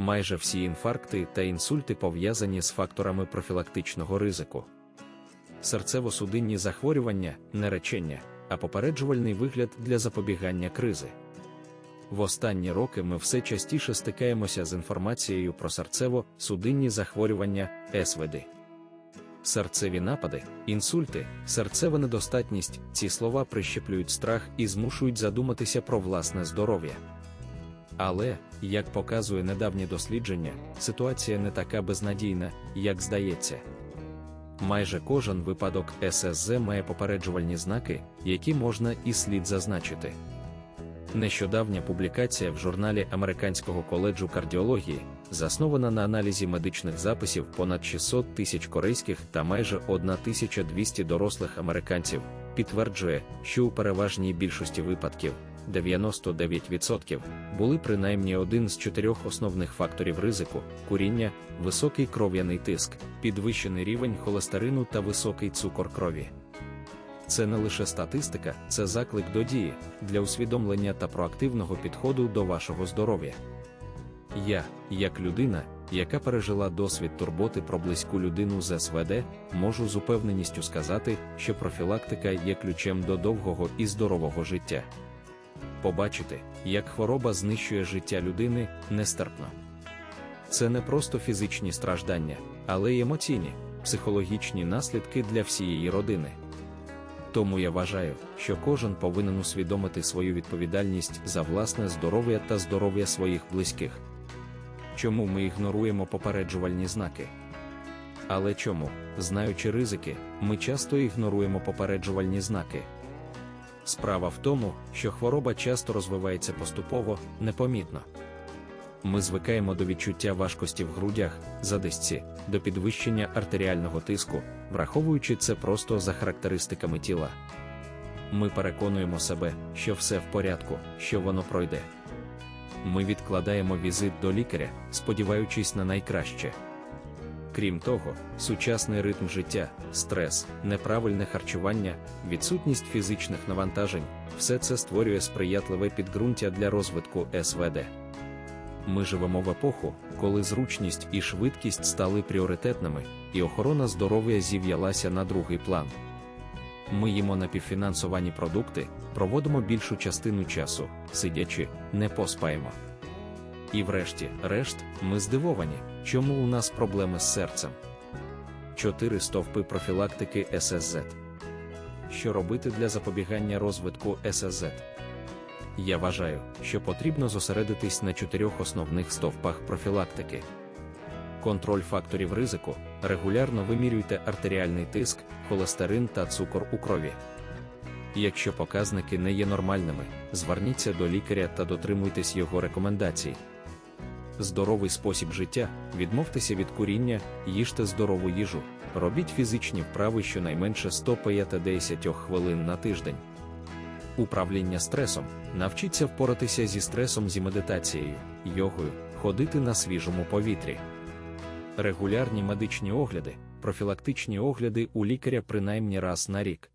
Майже всі інфаркти та інсульти пов'язані з факторами профілактичного ризику. Серцево-судинні захворювання не речення, а попереджувальний вигляд для запобігання кризи. В останні роки ми все частіше стикаємося з інформацією про серцево-судинні захворювання СВД. Серцеві напади, інсульти, серцева недостатність ці слова прищеплюють страх і змушують задуматися про власне здоров'я. Але, як показує недавнє дослідження, ситуація не така безнадійна, як здається. Майже кожен випадок ССЗ має попереджувальні знаки, які можна і слід зазначити. Нещодавня публікація в журналі Американського коледжу кардіології, заснована на аналізі медичних записів понад 600 тисяч корейських та майже 1200 дорослих американців, підтверджує, що у переважній більшості випадків 99% були принаймні один з чотирьох основних факторів ризику: куріння, високий кров'яний тиск, підвищений рівень холестерину та високий цукор крові. Це не лише статистика, це заклик до дії для усвідомлення та проактивного підходу до вашого здоров'я. Я, як людина, яка пережила досвід турботи про близьку людину з СВД, можу з упевненістю сказати, що профілактика є ключем до довгого і здорового життя. Побачити, як хвороба знищує життя людини, нестерпно. Це не просто фізичні страждання, але й емоційні, психологічні наслідки для всієї родини. Тому я вважаю, що кожен повинен усвідомити свою відповідальність за власне здоров'я та здоров'я своїх близьких. Чому ми ігноруємо попереджувальні знаки? Але чому, знаючи ризики, ми часто ігноруємо попереджувальні знаки? Справа в тому, що хвороба часто розвивається поступово, непомітно. Ми звикаємо до відчуття важкості в грудях, задисці, до підвищення артеріального тиску, враховуючи це просто за характеристиками тіла. Ми переконуємо себе, що все в порядку, що воно пройде. Ми відкладаємо візит до лікаря, сподіваючись на найкраще. Крім того, сучасний ритм життя, стрес, неправильне харчування, відсутність фізичних навантажень все це створює сприятливе підґрунтя для розвитку СВД. Ми живемо в епоху, коли зручність і швидкість стали пріоритетними, і охорона здоров'я зів'ялася на другий план. Ми їмо напівфінансовані продукти, проводимо більшу частину часу, сидячи, не поспаємо. І врешті, решт, ми здивовані, чому у нас проблеми з серцем. Чотири стовпи профілактики ССЗ. Що робити для запобігання розвитку ССЗ? Я вважаю, що потрібно зосередитись на чотирьох основних стовпах профілактики. Контроль факторів ризику, регулярно вимірюйте артеріальний тиск, холестерин та цукор у крові. Якщо показники не є нормальними, зверніться до лікаря та дотримуйтесь його рекомендацій. Здоровий спосіб життя, відмовтеся від куріння, їжте здорову їжу, робіть фізичні вправи щонайменше 150 хвилин на тиждень. Управління стресом, навчіться впоратися зі стресом зі медитацією, йогою, ходити на свіжому повітрі. Регулярні медичні огляди, профілактичні огляди у лікаря принаймні раз на рік.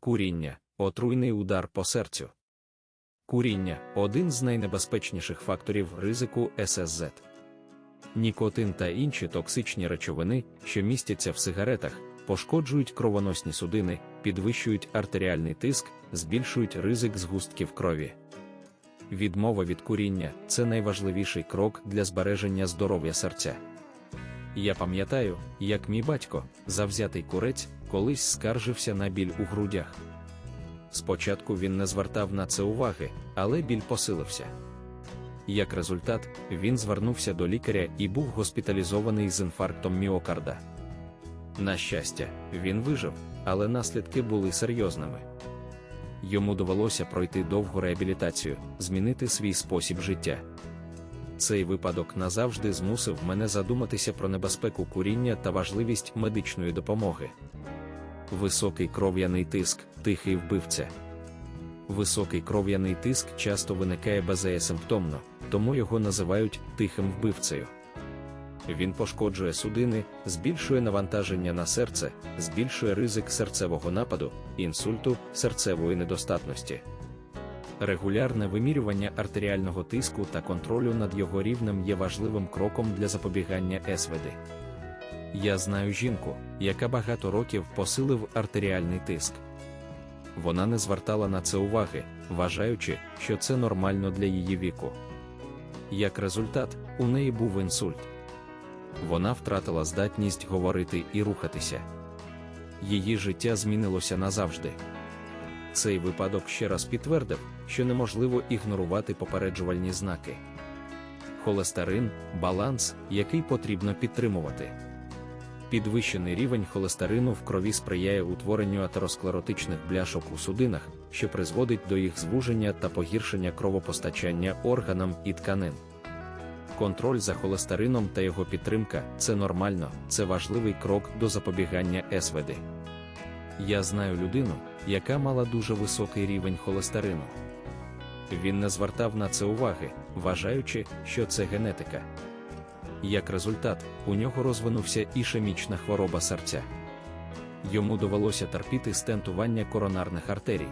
Куріння отруйний удар по серцю. Куріння один з найнебезпечніших факторів ризику ССЗ. Нікотин та інші токсичні речовини, що містяться в сигаретах, пошкоджують кровоносні судини, підвищують артеріальний тиск, збільшують ризик згустків крові. Відмова від куріння це найважливіший крок для збереження здоров'я серця. Я пам'ятаю, як мій батько, завзятий курець, колись скаржився на біль у грудях. Спочатку він не звертав на це уваги, але біль посилився. Як результат, він звернувся до лікаря і був госпіталізований з інфарктом міокарда. На щастя, він вижив, але наслідки були серйозними. Йому довелося пройти довгу реабілітацію, змінити свій спосіб життя. Цей випадок назавжди змусив мене задуматися про небезпеку куріння та важливість медичної допомоги. Високий кров'яний тиск, тихий вбивця. Високий кров'яний тиск часто виникає безсимптомно, тому його називають тихим вбивцею. Він пошкоджує судини, збільшує навантаження на серце, збільшує ризик серцевого нападу, інсульту, серцевої недостатності. Регулярне вимірювання артеріального тиску та контролю над його рівнем є важливим кроком для запобігання СВД. Я знаю жінку, яка багато років посилив артеріальний тиск. Вона не звертала на це уваги, вважаючи, що це нормально для її віку. Як результат, у неї був інсульт. Вона втратила здатність говорити і рухатися. Її життя змінилося назавжди. Цей випадок ще раз підтвердив, що неможливо ігнорувати попереджувальні знаки. Холестерин баланс, який потрібно підтримувати. Підвищений рівень холестерину в крові сприяє утворенню атеросклеротичних бляшок у судинах, що призводить до їх звуження та погіршення кровопостачання органам і тканин. Контроль за холестерином та його підтримка це нормально, це важливий крок до запобігання СВД. Я знаю людину, яка мала дуже високий рівень холестерину. Він не звертав на це уваги, вважаючи, що це генетика. Як результат, у нього розвинувся ішемічна хвороба серця. Йому довелося терпіти стентування коронарних артерій.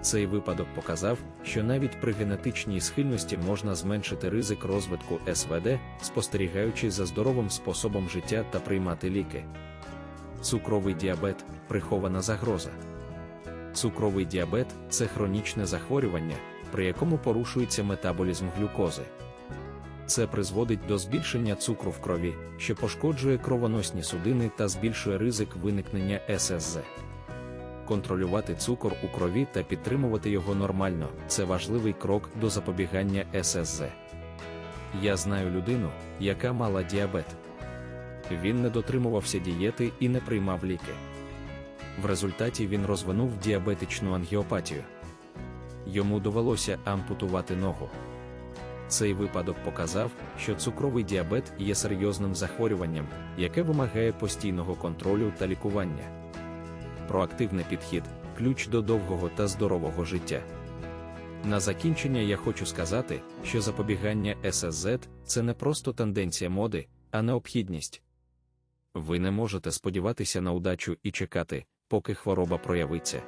Цей випадок показав, що навіть при генетичній схильності можна зменшити ризик розвитку СВД, спостерігаючи за здоровим способом життя та приймати ліки. Цукровий діабет прихована загроза. Цукровий діабет це хронічне захворювання, при якому порушується метаболізм глюкози. Це призводить до збільшення цукру в крові, що пошкоджує кровоносні судини та збільшує ризик виникнення ССЗ. Контролювати цукор у крові та підтримувати його нормально це важливий крок до запобігання ССЗ. Я знаю людину, яка мала діабет. Він не дотримувався дієти і не приймав ліки. В результаті він розвинув діабетичну ангіопатію. Йому довелося ампутувати ногу. Цей випадок показав, що цукровий діабет є серйозним захворюванням, яке вимагає постійного контролю та лікування. Проактивний підхід ключ до довгого та здорового життя. На закінчення я хочу сказати, що запобігання ССЗ це не просто тенденція моди, а необхідність. Ви не можете сподіватися на удачу і чекати, поки хвороба проявиться.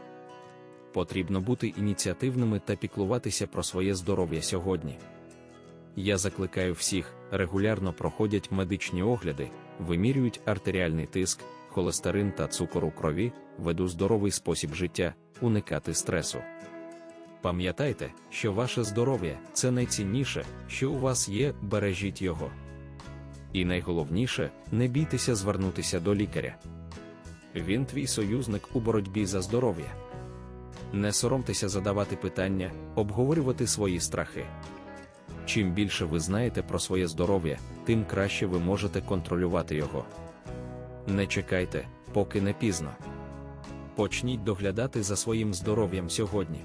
Потрібно бути ініціативними та піклуватися про своє здоров'я сьогодні. Я закликаю всіх, регулярно проходять медичні огляди, вимірюють артеріальний тиск, холестерин та цукор у крові, веду здоровий спосіб життя, уникати стресу. Пам'ятайте, що ваше здоров'я це найцінніше, що у вас є, бережіть його. І найголовніше не бійтеся звернутися до лікаря. Він твій союзник у боротьбі за здоров'я. Не соромтеся задавати питання, обговорювати свої страхи. Чим більше ви знаєте про своє здоров'я, тим краще ви можете контролювати його. Не чекайте, поки не пізно. Почніть доглядати за своїм здоров'ям сьогодні.